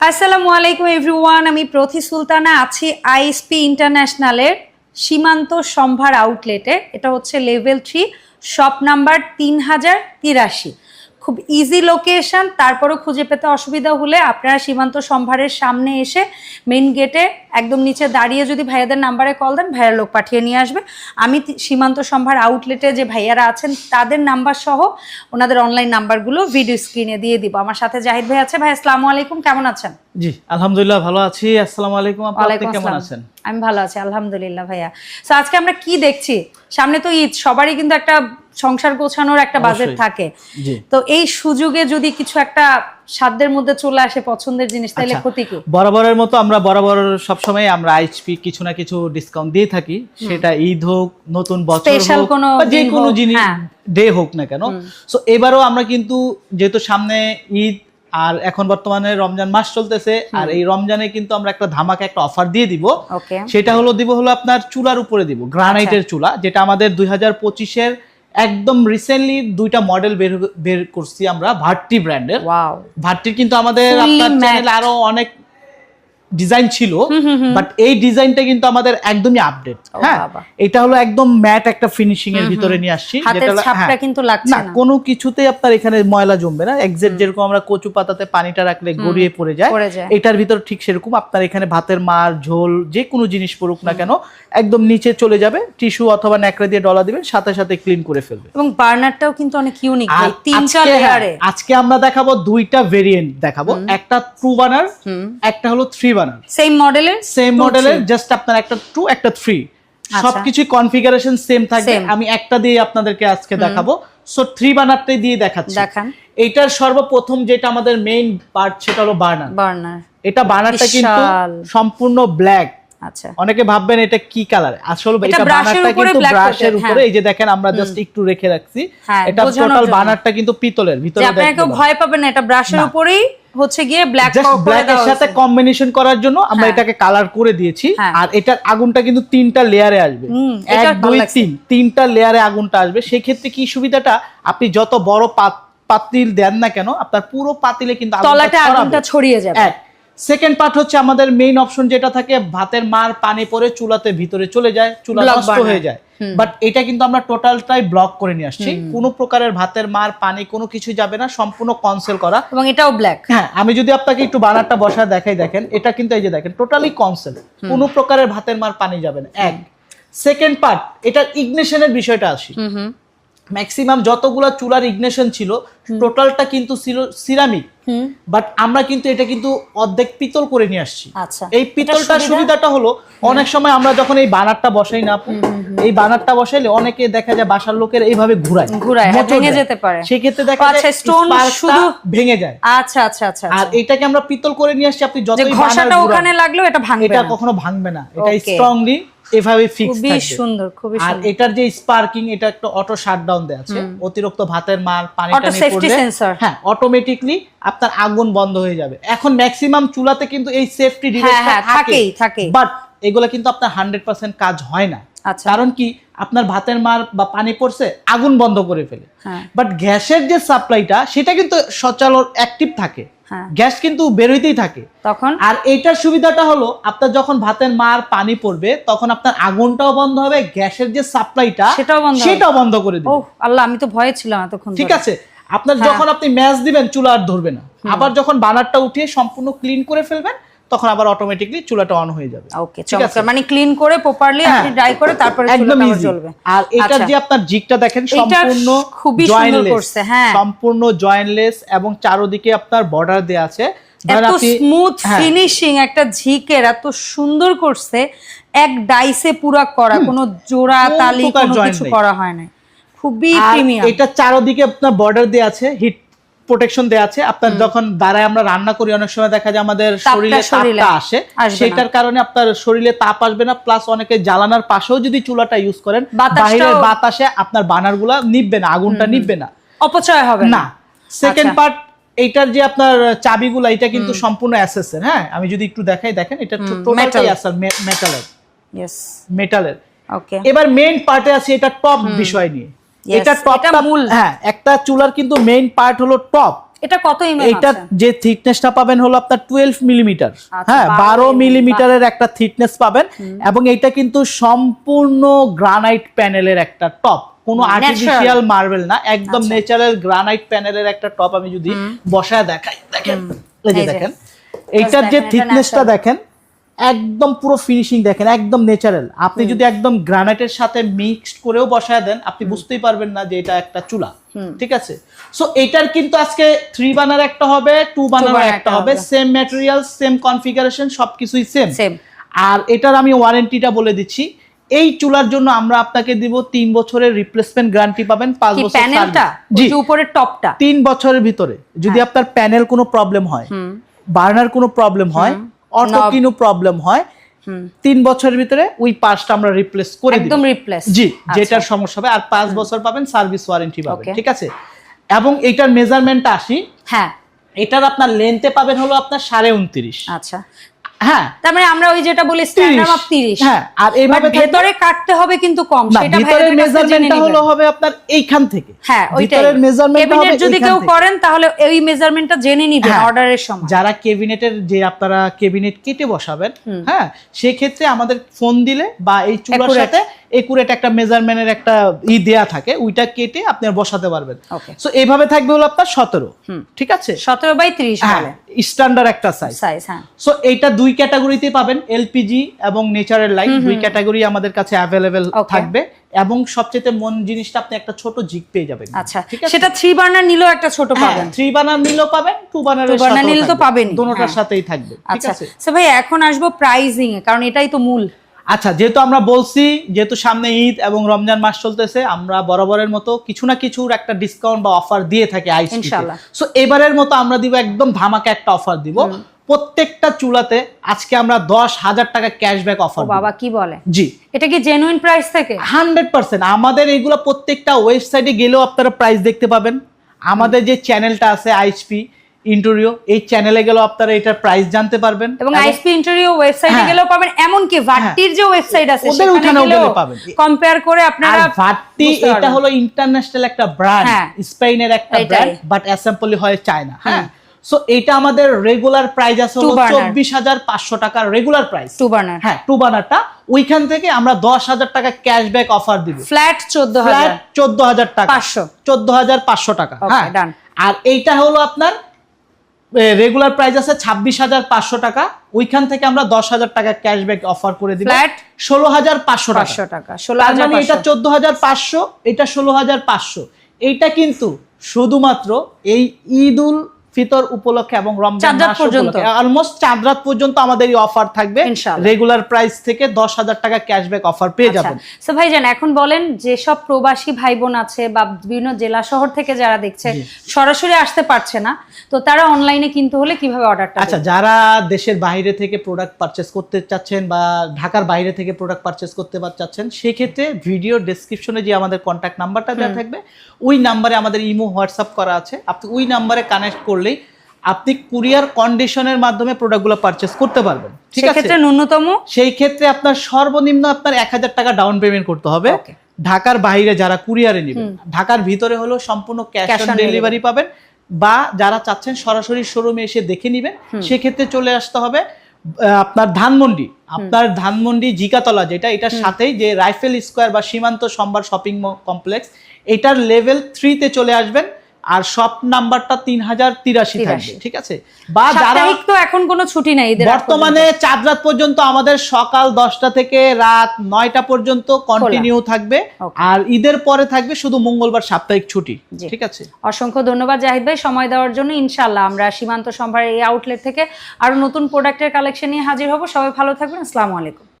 আসসালামু আলাইকুম এভরিওয়ান, আমি প্রথি সুলতানা, আছি আইএসপি ইন্টারন্যাশনালের সীমান্ত সম্ভার আউটলেটে এটা হচ্ছে লেভেল থ্রি শপ নাম্বার তিন হাজার তিরাশি। খুব ইজি লোকেশন তারপরও খুঁজে পেতে অসুবিধা হলে আপনারা সীমান্ত সম্ভারের সামনে এসে মেন গেটে একদম নিচে দাঁড়িয়ে যদি ভাইয়াদের নাম্বারে কল দেন, ভাইয়ার লোক পাঠিয়ে নিয়ে আসবে। আমি সীমান্ত সম্ভার আউটলেটে যে ভাইয়ারা আছেন, তাদের নাম্বার সহ ওনাদের অনলাইন নাম্বারগুলো ভিডিও স্ক্রিনে দিয়ে দিব। আমার সাথে জাহিদ ভাই আছে। ভাই, আসসালামু আলাইকুম। কেমন আছেন? জি আলহামদুলিল্লাহ ভালো আছি। আসসালামু আলাইকুম আপু আপনি কেমন আছেন? আমি ভালো আছি আলহামদুলিল্লাহ ভাইয়া। তো আজকে আমরা কি দেখছি? সামনে তো ঈদ সবারই কিন্তু একটা সংসার গোছানোর একটা বাজেট থাকে। তো এই সুযোগে যদি কিছু একটা সাধ্যের মধ্যে চলে আসে পছন্দের জিনিস তাহলে আচ্ছা। ক্ষতি কি? বরাবরের মতো আমরা বরাবর সবসময় আমরা আইএইচপি কিছু না কিছু ডিসকাউন্ট দিয়ে থাকি। সেটা ঈদ হোক নতুন বছর হোক কোনো যে কোনো জিনিস হ্যাঁ। ডে হোক না কেন। সো এবারও আমরা কিন্তু যেহেতু সামনে ঈদ আর এখন বর্তমানে রমজান মাস চলতেছে আর এই রমজানে কিন্তু আমরা একটা ধামাকা একটা অফার দিয়ে দিব। সেটা হলো দিব হলো আপনার চুলার উপরে দিব গ্রানাইটের আচ্ছা। চুলা যেটা আমাদের দুই হাজার পঁচিশের একদম রিসেন্টলি দুইটা মডেল বের বের করছি আমরা ভাট্টি ব্র্যান্ডের ভাট্টির কিন্তু আমাদের আপনার চ্যানেলে আরও অনেক ডিজাইন ছিল বাট এই ডিজাইনটা কিন্তু আমাদের একদমই আপডেট হ্যাঁ এটা হলো একদম ম্যাট একটা ফিনিশিং এর ভিতরে নিয়ে আসছি ছাপটা হ্যাঁ। কিন্তু লাগছে না। কোনো কিছুতেই আপনার এখানে ময়লা জমবে না। এক্সাক্ট যেরকম আমরা কচু পাতাতে পানিটা রাখলে গড়িয়ে পড়ে যায় এটার ভিতর ঠিক সেরকম আপনার এখানে ভাতের মার ঝোল যে কোনো জিনিস পড়ুক না কেন একদম নিচে চলে যাবে টিস্যু অথবা ন্যাকড়া দিয়ে ডলা দিবেন সাথে সাথে ক্লিন করে ফেলবে। এবং বার্নারটাও কিন্তু অনেক ইউনিক আর তিনটা আজকে- হ্যাঁ, লেয়ারে আজকে আমরা দেখাবো দুইটা ভেরিয়েন্ট দেখাবো। একটা ট্রু বানার একটা হলো থ্রি বানার সেম মডেলের সেম মডেলের জাস্ট আপনার একটা টু একটা থ্রি আচ্ছা। সবকিছু কনফিগারেশন সেম থাকবে। আমি একটা দিয়ে আপনাদেরকে আজকে দেখাবো। সো থ্রি দিয়ে দেখাচ্ছি। দেখান। এইটার সর্বপ্রথম যেটা আমাদের মেইন পার্ট সেটা হলো বার্নার বার্নার এটা বার্নারটা কিন্তু সম্পূর্ণ ব্ল্যাক আচ্ছা। অনেকে ভাববেন এটা কি কালার আসলে এটা বানারটা কিন্তু ব্রাশের উপরে। হ্যাঁ। এই যে দেখেন আমরা জাস্ট একটু রেখে রাখছি। হ্যাঁ, এটা টোটাল বানারটা কিন্তু পিতলের ভিতরে আপনারা কেউ ভয় পাবেন না এটা ব্রাশের। উপরেই হচ্ছে গিয়ে ব্ল্যাক ব্ল্যাক এর সাথে কম্বিনেশন করার জন্য আমরা হ্যাঁ। এটাকে কালার করে দিয়েছি। হ্যাঁ। আর এটার আগুনটা কিন্তু তিনটা লেয়ারে আসবে। এক দুই তিন তিনটা লেয়ারে আগুনটা আসবে। সেই ক্ষেত্রে কি সুবিধাটা? আপনি যত বড় পাত- পাতিল দেন না কেন আপনার পুরো পাতিলে কিন্তু আগুনটা তলাটা আগুনটা ছড়িয়ে যাবে। সেকেন্ড পার্ট হচ্ছে আমাদের মেইন অপশন যেটা থাকে ভাতের মার পানি পরে চুলাতে ভিতরে চলে যায় চুলা নষ্ট হয়ে যায়। বাট এটা কিন্তু আমরা টোটালটাই ব্লক করে নিয়ে আসছি। কোনো প্রকারের ভাতের মার পানি কোনো কিছু যাবে না সম্পূর্ণ কনসেল করা। এবং এটাও ব্ল্যাক হ্যাঁ আমি যদি আপনাকে একটু বানারটা বসা দেখাই দেখেন এটা কিন্তু এই যে দেখেন টোটালি কনসেল কোনো প্রকারের ভাতের মার পানি যাবে না। এক। সেকেন্ড পার্ট এটার ইগনিশনের বিষয়টা আসি। ম্যাক্সিমাম যতগুলা চুলার ইগনিশন ছিল টোটালটা কিন্তু ছিল সিরামিক বাট আমরা কিন্তু এটা কিন্তু অর্ধেক পিতল করে নিয়ে আসছি। আচ্ছা। এই পিতলটার সুবিধাটা হলো অনেক সময় আমরা যখন এই বানারটা বসাই না এই বানারটা বসাইলে অনেকে দেখা যায় বাসার লোকের এইভাবে ঘুরায় ঘুরায়, হ্যাঁ, ভেঙে যেতে পারে। সেক্ষেত্রে দেখা আচ্ছা, যায় sparkটা শুধু- ভেঙে যায়। আচ্ছা আচ্ছা আচ্ছা আর আচ্ছা। এটাকে আমরা পিতল করে নিয়ে আসছি আপনি যে যতই ঘষাটা ওখানে লাগলেও এটা ভাঙবে এটা কখনো ভাঙবে না। এটা স্ট্রংলি এভাবে ফিক্স খুবই সুন্দর খুবই আর এটার যে স্পার্কিং এটা একটা অটো শাটডাউন দেয়া আছে। অতিরিক্ত ভাতের মার পানি টানি পড়লে। হ্যাঁ অটোমেটিক্যালি আপনার আগুন বন্ধ হয়ে যাবে। এখন ম্যাক্সিমাম চুলাতে কিন্তু এই সেফটি হ্যাঁ ডিভাইসটা হ্যাঁ থাকেই থাকে বাট এগুলো কিন্তু আপনার হান্ড্রেড পার্সেন্ট কাজ হয় না। কারণ কি আপনার ভাতের মার বা পানি পড়ছে আগুন বন্ধ করে ফেলে। হ্যাঁ। বাট গ্যাসের যে সাপ্লাইটা সেটা কিন্তু সচল অ্যাক্টিভ থাকে। হ্যাঁ। গ্যাস কিন্তু বেরোইতেই থাকে। তখন? আর এইটার সুবিধাটা হলো আপনার যখন ভাতের মার পানি পড়বে তখন আপনার আগুনটাও বন্ধ হবে গ্যাসের যে সাপ্লাইটা সেটাও বন্ধ সেটাও বন্ধ করে দিবে। আল্লাহ আমি তো ভয়ে ছিলাম এতক্ষণ ঠিক আছে? আপনার হ্যাঁ। যখন আপনি ম্যাচ দিবেন চুলা আর ধরবে না। আবার যখন বানারটা উঠিয়ে সম্পূর্ণ ক্লিন করে ফেলবেন তখন আবার অটোমেটিকলি চুলাটা অন হয়ে যাবে ওকে ঠিক আছে? চমৎকার মানে ক্লিন করে প্রপারলি হ্যাঁ। আপনি ড্রাই করে তারপরে একদম চুলাটা আবার ইজি জ্বলবে আর এটার আচ্ছা। যে আপনার জিগটা দেখেন সম্পূর্ণ খুবই সুন্দর করছে, হ্যাঁ। সম্পূর্ণ জয়েন্টলেস এবং চারদিকে আপনার বর্ডার দেয়া আছে এত স্মুথ হ্যাঁ। ফিনিশিং একটা ঝিকের এত সুন্দর করছে এক ডাইসে পুরা করা কোনো জোড়া তালি কোনো কিছু করা হয় না খুবই প্রিমিয়াম এটা চারদিকে আপনার বর্ডার দেয়া আছে হিট প্রোটেকশন দেয়া আছে। আপনার যখন দাঁড়ায় আমরা রান্না করি অনেক সময় দেখা যায় আমাদের শরীরে তাপটা আসে। সেটার কারণে আপনার শরীরে তাপ আসবে না প্লাস অনেকে জ্বালানার পাশেও যদি চুলাটা ইউজ করেন বাইরের বাতাসে আপনার বানারগুলা নিববে না আগুনটা নিববে না। অপচয় হবে না। সেকেন্ড আচ্ছা। পার্ট এইটার যে আপনার চাবিগুলা এটা কিন্তু সম্পূর্ণ অ্যাসেসের হ্যাঁ? আমি যদি একটু দেখাই দেখেন এটা টোটালটাই metal। মেটালের মেটালের ওকে এবার মেইন পার্টে আছে এটা টপ বিষয় নিয়ে। এটা এটা টপটা মূল। হ্যাঁ একটা চুলার কিন্তু মেইন পার্ট হলো টপ এটা কত এমএম এইটার যে থিকনেসটা পাবেন হলো আপনার টুয়েলভ মিলিমিটার আচ্ছা, হ্যাঁ 12 বারো mm, মিলিমিটারের একটা থিকনেস পাবেন। এবং এটা কিন্তু সম্পূর্ণ গ্রানাইট প্যানেলের একটা টপ কোনো আর্টিফিশিয়াল মার্বেল না একদম। ন্যাচারাল গ্রানাইট প্যানেলের একটা টপ আমি যদি বসায় দেখাই। দেখেন এই যে দেখেন। এইটার যে থিকনেসটা দেখেন একদম পুরো ফিনিশিং দেখেন একদম ন্যাচারাল আপনি যদি একদম গ্রানাইটের সাথে মিক্সড করেও বসায় দেন আপনি বুঝতেই পারবেন না যে এটা একটা চুলা। ঠিক আছে? সো এটার কিন্তু আজকে থ্রি বানার একটা হবে টু বানার একটা হবে। সেম ম্যাটেরিয়াল সেম কনফিগারেশন সবকিছুই সেম আর এটার আমি ওয়ারেন্টিটা বলে দিচ্ছি। এই চুলার জন্য আমরা আপনাকে দিব তিন বছরের রিপ্লেসমেন্ট গ্যারান্টি পাবেন পাঁচ বছর প্যানেলটা উপরের টপটা তিন বছরের ভিতরে। যদি আপনার প্যানেল কোনো প্রবলেম হয় বার্নার কোনো প্রবলেম হয় অটো Knob। প্রবলেম হয় তিন বছরের ভিতরে ওই পার্টসটা আমরা রিপ্লেস করে একদম রিপ্লেস জি যেটার সমস্যা হবে আর পাঁচ বছর পাবেন সার্ভিস ওয়ারেন্টি পাবেন ঠিক আছে? এবং এটার মেজারমেন্টটা আসি। হ্যাঁ। এটার আপনার লেন্থে পাবেন হলো আপনার সাড়ে উনত্রিশ। আচ্ছা। হ্যাঁ। তার মানে আমরা ওই যেটা বলি স্ট্যান্ডার্ড অফ 30 হ্যাঁ আর এইভাবে ভেতরে কাটতে হবে কিন্তু কম সেটা ভিতরের মেজারমেন্টটা হলো হবে আপনার এইখান থেকে। হ্যাঁ মেজারমেন্ট হবে যদি কেউ করেন তাহলে এই মেজারমেন্টটা জেনে নিবেন হ্যাঁ। অর্ডারের সময়। যারা কেবিনেটের যে আপনারা কেবিনেট কেটে বসাবেন হ্যাঁ সেই ক্ষেত্রে আমাদের ফোন দিলে বা এই চুলার সাথে একুরেট একটা মেজারমেন্টের একটা ই দেয়া থাকে ওইটা কেটে আপনি বসাতে পারবেন। সো এইভাবে থাকবে হলো আপনার সতেরো ঠিক আছে? 17 বাই 30 হ্যাঁ স্ট্যান্ডার্ড একটা সাইজ সাইজ হ্যাঁ। সো এইটা দুই ক্যাটাগরিতে পাবেন এলপিজি এবং নেচারের লাইট দুই ক্যাটাগরি আমাদের কাছে অ্যাভেলেবেল থাকবে এবং সবচেয়ে মন জিনিসটা আপনি একটা ছোট জিগ পেয়ে যাবেন। আচ্ছা ঠিক আছে? সেটা থ্রি বার্নার নিলেও একটা ছোট পাবেন। থ্রি বার্নার নিলেও পাবেন টু Two burner নিলে তো পাবেনই, দোনোটার হ্যাঁ। সাথেই থাকবে ঠিক আচ্ছা আছে? সো ভাই এখন আসব প্রাইজিং এ কারণ এটাই তো মূল। আচ্ছা যেহেতু আমরা বলছি যেহেতু সামনে ঈদ এবং রমজান মাস চলতেছে আমরা বরাবরের মতো কিছু না কিছুর একটা ডিসকাউন্ট বা অফার দিয়ে থাকি আইস ইনশাআল্লাহ। সো এবারের মতো আমরা দিব একদম ধামাকা একটা অফার দিব। প্রত্যেকটা চুলাতে আজকে আমরা দশ হাজার টাকা ক্যাশব্যাক অফার বাবা কি বলে? জি। এটা কি জেনুইন প্রাইস থেকে? Hundred percent. আমাদের এইগুলো প্রত্যেকটা ওয়েবসাইটে গেলেও আপনারা প্রাইস দেখতে পাবেন। আমাদের যে চ্যানেলটা আছে আইএসপি ইন্টোরিও এই চ্যানেলে গেলেও আপনারা এটার প্রাইস জানতে পারবেন। এবং আইএসপি ইন্টারভিউ ওয়েবসাইটে হ্যাঁ। গেলেও পাবেন এমনকি ভাট্টির যে ওয়েবসাইট আছে ওদের ওখানেও গেলে পাবেন। কম্পেয়ার করে আপনারা ভাট্টি এটা। হলো ইন্টারন্যাশনাল একটা ব্র্যান্ড হ্যাঁ। স্পেনের একটা ব্র্যান্ড বাট অ্যাসেম্বলি হয় চায়না হ্যাঁ? সো এটা আমাদের রেগুলার প্রাইস আছে হলো। চব্বিশ হাজার পাঁচশো টাকার রেগুলার প্রাইস টু বার্নার হ্যাঁ টু বানারটা ওইখান থেকে আমরা দশ হাজার টাকা ক্যাশব্যাক অফার দিব। ফ্ল্যাট 14000 ফ্ল্যাট চোদ্দ হাজার টাকা। 500 চোদ্দ হাজার পাঁচশো টাকা হ্যাঁ. আর এইটা হলো আপনার রেগুলার প্রাইস আছে ছাব্বিশ হাজার পাঁচশো টাকা। ওইখান থেকে আমরা দশ হাজার টাকা ক্যাশব্যাক অফার করে দিই ফ্ল্যাট ষোলো হাজার পাঁচশো পাঁচশো টাকা। ষোলো হাজার এটা 16500 চোদ্দ হাজার পাঁচশো এটা ষোলো হাজার পাঁচশো। এইটা কিন্তু শুধুমাত্র এই ঈদ উল ফিতর উপলক্ষে এবং রমজান পর্যন্ত। অলমোস্ট চাঁদ রাত পর্যন্ত আমাদের এই অফার থাকবে। রেগুলার প্রাইস থেকে দশ হাজার টাকা ক্যাশব্যাক অফার পেয়ে আচ্ছা। যাবেন। সো ভাইজান এখন বলেন যেসব প্রবাসী ভাই বোন আছে বা বিভিন্ন জেলা শহর থেকে যারা দেখছে সরাসরি আসতে পারছে না। তো তারা অনলাইনে কিনতে হলে কীভাবে অর্ডারটা আচ্ছা যারা দেশের বাইরে থেকে প্রোডাক্ট পারচেস করতে চাচ্ছেন বা ঢাকার বাইরে থেকে প্রোডাক্ট পারচেস করতে চাচ্ছেন সেক্ষেত্রে ভিডিও ডেসক্রিপশনে যে আমাদের কন্ট্যাক্ট নাম্বারটা দেওয়া থাকবে ওই নাম্বারে আমাদের ইমো হোয়াটসঅ্যাপ করা আছে। আপনি ওই নাম্বারে কানেক্ট করলেই আপনি কুরিয়ার কন্ডিশনের মাধ্যমে প্রোডাক্টগুলো পারচেস করতে পারবেন। ঠিক আছে? সেক্ষেত্রে ন্যূনতম? সেই ক্ষেত্রে আপনার সর্বনিম্ন আপনার এক হাজার টাকা ডাউন পেমেন্ট করতে হবে। ঢাকার বাইরে যারা কুরিয়ারে নেবেন ঢাকার ভিতরে হলো সম্পূর্ণ ক্যাশ অন ডেলিভারি পাবেন বা যারা চাচ্ছেন সরাসরি শোরুমে এসে দেখে নেবেন সেক্ষেত্রে চলে আসতে হবে আপনার ধানমন্ডি। আপনার ধানমন্ডি জিকাতলা যেটা এটার সাথেই যে রাইফেল স্কোয়ার বা সীমান্ত সম্ভার শপিং কমপ্লেক্স এটার লেভেল থ্রিতে চলে আসবেন। আর সব নাম্বারটা তিন হাজার তিরাশি থাকবে 83 ঠিক আছে? বা যারা তো এখন কোনো ছুটি নাই বর্তমানে চাঁদ রাত পর্যন্ত আমাদের সকাল দশটা থেকে রাত নয়টা পর্যন্ত কন্টিনিউ থাকবে আর ঈদের পরে থাকবে শুধু মঙ্গলবার সাপ্তাহিক ছুটি ঠিক আছে? অসংখ্য ধন্যবাদ জাহিদ ভাই সময় দেওয়ার জন্য ইনশাল্লাহ আমরা সীমান্ত সম্ভার এই আউটলেট থেকে আরও নতুন প্রোডাক্টের কালেকশন নিয়ে হাজির হব। সবাই ভালো থাকবেন আসসালামু আলাইকুম।